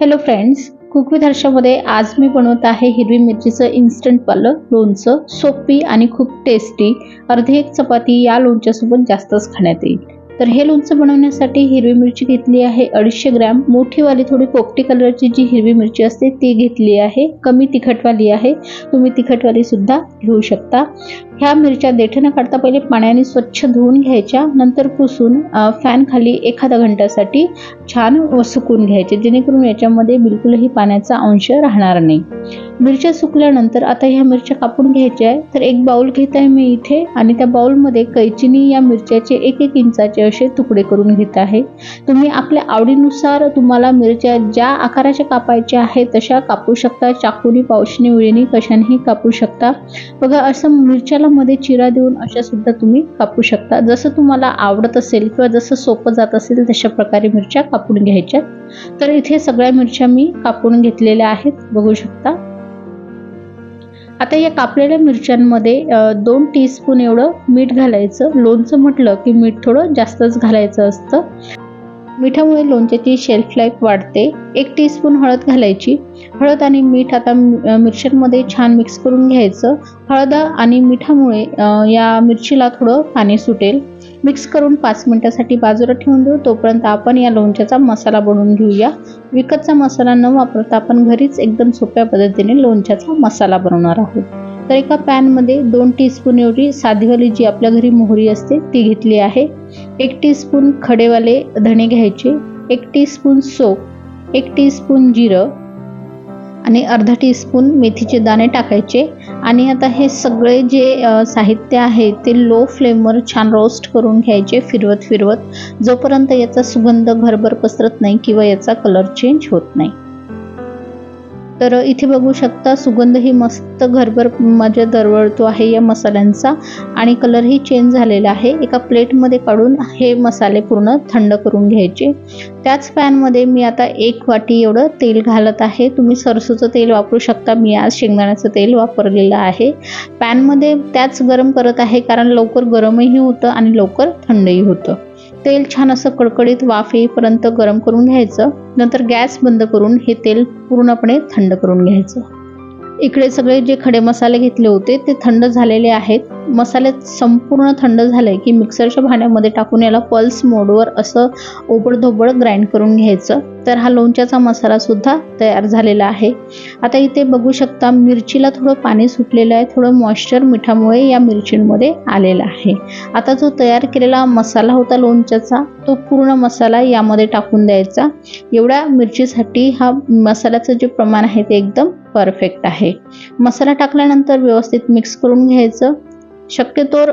Hello friends cook with हर्षामध्ये आज मी बनवत आहे हिरवी मिरचीचं इन्स्टंट पालं लोणचं सोपी आणि खूप टेस्टी अर्धी एक चपाती या लोणच्यासोबत जास्तच खाण्यात येईल. तर हे लोणचं बनवण्यासाठी हिरवी मिरची घेतली आहे अडीचशे ग्रॅम. मोठीवाली थोडी पोपटी कलरची जी हिरवी मिरची असते ती घेतली आहे. कमी तिखटवाली आहे. तुम्ही तिखटवाली सुद्धा घेऊ शकता. ह्या मिरच्या देठे न काढता पहिले पाण्याने स्वच्छ धुवून घ्यायच्या नंतर पुसून फॅन खाली एखाद्या घंट्यासाठी छान सुकून घ्यायचे जेणेकरून याच्यामध्ये बिलकुलही पाण्याचा अंश राहणार नाही. मिरच्या सुकल्यानंतर आता ह्या मिरच्या कापून घ्यायच्या आहे तर एक बाउल घेत आहे मी इथे आणि त्या बाउलमध्ये कैचीनी या मिरच्याचे एक एक इंचाचे असे तुकडे करून घेत आहे. तुम्ही आपल्या आवडीनुसार तुम्हाला मिरच्या ज्या आकाराच्या कापायच्या आहेत तशा कापू शकता. चाकूनी पावशीने विळीने कशानेही कापू शकता. बघा असं मिरच्याला मध्ये चिरा देऊन अशा सुद्धा तुम्ही कापू शकता. जसं तुम्हाला आवडत असेल किंवा जसं सोपं जात असेल तशा प्रकारे मिरच्या कापून घ्यायच्या. तर इथे सगळ्या मिरच्या मी कापून घेतलेल्या आहेत. बघू शकता. आता या कापलेल्या मिरच्यांमध्ये दोन टीस्पून एवढं मीठ घालायचं. लोणचं म्हटलं की मीठ थोडं जास्तच घालायचं असतं. मिठामुळे लोणच्याची शेल्फ लाईफ वाढते. एक टीस्पून हळद घालायची. हळद आणि मीठ आता मि- मिरच्यांमध्ये छान मिक्स करून घ्यायचं. हळद आणि मिठामुळे या मिरचीला थोडं पाणी सुटेल. मिक्स करून पाच मिनिटासाठी बाजूला ठेवून देऊ. तोपर्यंत आपण या लोणच्याचा मसाला बनवून घेऊया. विकतचा मसाला न वापरता आपण घरीच एकदम सोप्या पद्धतीने लोणच्याचा मसाला बनवणार आहोत. तर एका पॅनमध्ये दोन टीस्पून एवढी साधीवाली जी आपल्या घरी मोहरी असते ती घेतली आहे. एक टीस्पून खडेवाले धणे घ्यायचे एक टीस्पून सोप एक टीस्पून जिरं आणि अर्धा टीस्पून मेथीचे दाणे टाकायचे. आणि आता हे सगळे जे साहित्य आहे ते लो फ्लेमवर छान रोस्ट करून घ्यायचे फिरवत फिरवत जोपर्यंत याचा सुगंध घरभर पसरत नाही किंवा याचा कलर चेंज होत नाही. तर इथे बघू शकता सुगंधही मस्त घरभर माझ्या दरवळतो आहे या मसाल्यांचा. आणि कलरही चेंज झालेला आहे. एका प्लेटमध्ये काढून हे मसाले पूर्ण थंड करून घ्यायचे. त्याच पॅनमध्ये मी आता एक वाटी एवढं तेल घालत आहे. तुम्ही सरसूचं तेल वापरू शकता. मी आज शेंगदाण्याचं तेल वापरलेलं आहे. पॅनमध्ये त्याच गरम करत आहे कारण लवकर गरमही होतं आणि लवकर थंडही होतं. तेल छान असं कडकडीत वाफ येईपर्यंत गरम करून घ्यायचं. नंतर गॅस बंद करून हे तेल पूर्णपणे थंड करून घ्यायचं. इकडे सगळे जे खडे मसाले घेतले होते ते थंड झालेले आहेत. मसाले संपूर्ण थंड झाले की मिक्सरच्या भांड्यामध्ये टाकून याला पल्स मोडवर असं ओबडधोबड ग्राइंड करून घ्यायचं. तर हा लोणच्याचा मसाला सुद्धा तयार झालेला आहे. आता इथे बघू शकता मिरचीला थोडं पाणी सुटलेलं आहे. थोडं मॉइश्चर मिठामुळे या मिरचींमध्ये आलेला आहे. आता जो तयार केलेला मसाला होता लोणच्याचा तो पूर्ण मसाला यामध्ये टाकून द्यायचा. एवढ्या मिरचीसाठी हा मसाल्याचं जे प्रमाण आहे ते एकदम परफेक्ट आहे. मसाला टाकल्यानंतर व्यवस्थित मिक्स करून घ्यायचं. शक्यतोर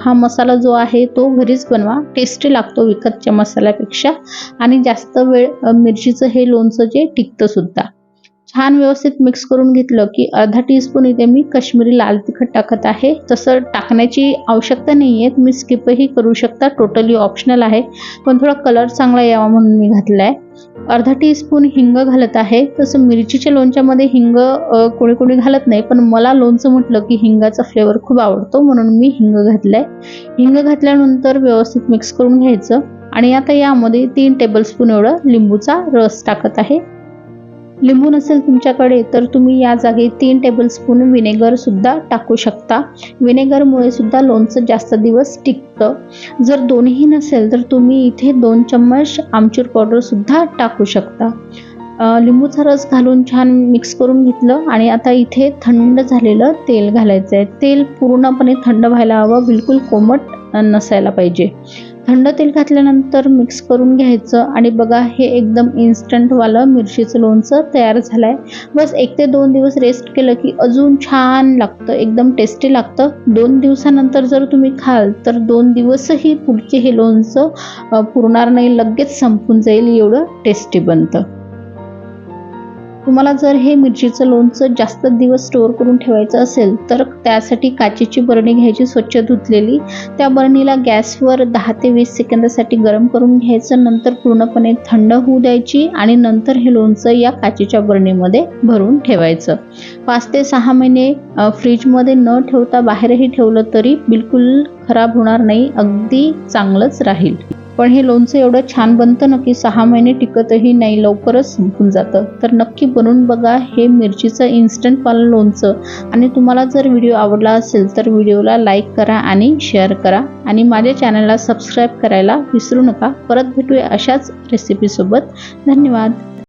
हा मसाला जो आहे तो घरीच बनवा. टेस्टी लागतो विकतच्या मसाल्यापेक्षा. आणि जास्त वेळ मिरचीचं हे लोणचं जे टिकतं सुद्धा. छान व्यवस्थित मिक्स करून घेतलं की अर्धा टीस्पून इथे मी कश्मीरी लाल तिखट टाकत आहे. तसं टाकण्याची आवश्यकता नाही आहे तुम्ही स्किपही करू शकता. टोटली ऑप्शनल आहे. पण थोडा कलर चांगला यावा म्हणून मी घातला आहे अर्धा टीस्पून हिंग घालत आहे. तसं मिरचीच्या लोणच्यामध्ये हिंग कोणी कोणी घालत नाही पण मला लोणचं म्हटलं की हिंगाचा फ्लेवर खूप आवडतो म्हणून मी हिंग घातलाय. हिंग घातल्यानंतर व्यवस्थित मिक्स करून घ्यायचं. आणि आता यामध्ये तीन टेबलस्पून एवढं लिंबूचा रस टाकत आहे. लिंबू नसेल तुमच्याकडे तर तुम्ही या जागी तीन टेबलस्पून व्हिनेगरसुद्धा टाकू शकता. विनेगरमुळे सुद्धा लोणचं जास्त दिवस टिकतं. जर दोन्ही नसेल तर तुम्ही इथे दोन चम्मच आमचूर पावडरसुद्धा टाकू शकता. लिंबूचा रस घालून छान मिक्स करून घेतलं आणि आता इथे थंड झालेलं तेल घालायचं आहे तेल पूर्णपणे थंड व्हायला हवं बिलकुल कोमट नसायला पाहिजे. थंड तेल घातल्यानंतर मिक्स करून घ्यायचं आणि बघा हे एकदम इन्स्टंटवालं मिरचीचं लोणचं तयार झालं आहे बस एक ते दोन दिवस रेस्ट केलं की अजून छान लागतं एकदम टेस्टी लागतं. दोन दिवसानंतर जर तुम्ही खाल तर दोन दिवसही पुढचे हे लोणचं पुरणार नाही लगेच संपून जाईल एवढं टेस्टी बनतं. तुम्हाला जर हे मिरचीचं लोणचं जास्त दिवस स्टोअर करून ठेवायचं असेल तर त्यासाठी काचेची बरणी घ्यायची स्वच्छ धुतलेली. त्या बरणीला गॅसवर दहा ते वीस सेकंदासाठी गरम करून घ्यायचं नंतर पूर्णपणे थंड होऊ द्यायची आणि नंतर हे लोणचं या काचेच्या बरणीमध्ये भरून ठेवायचं. पाच ते सहा महिने फ्रीजमध्ये न ठेवता बाहेरही ठेवलं तरी बिलकुल खराब होणार नाही अगदी चांगलंच राहील. पण हे लोणचं एवढं छान बनतं ना की सहा महिने टिकतही नाही लवकरच संपून जातं. तर नक्की बनवून बघा हे मिरचीचं इन्स्टंट पालं लोणचं. आणि तुम्हाला जर व्हिडिओ आवडला असेल तर व्हिडिओला लाईक करा आणि शेअर करा. आणि माझ्या चॅनलला सबस्क्राईब करायला विसरू नका. परत भेटूया अशाच रेसिपीसोबत धन्यवाद.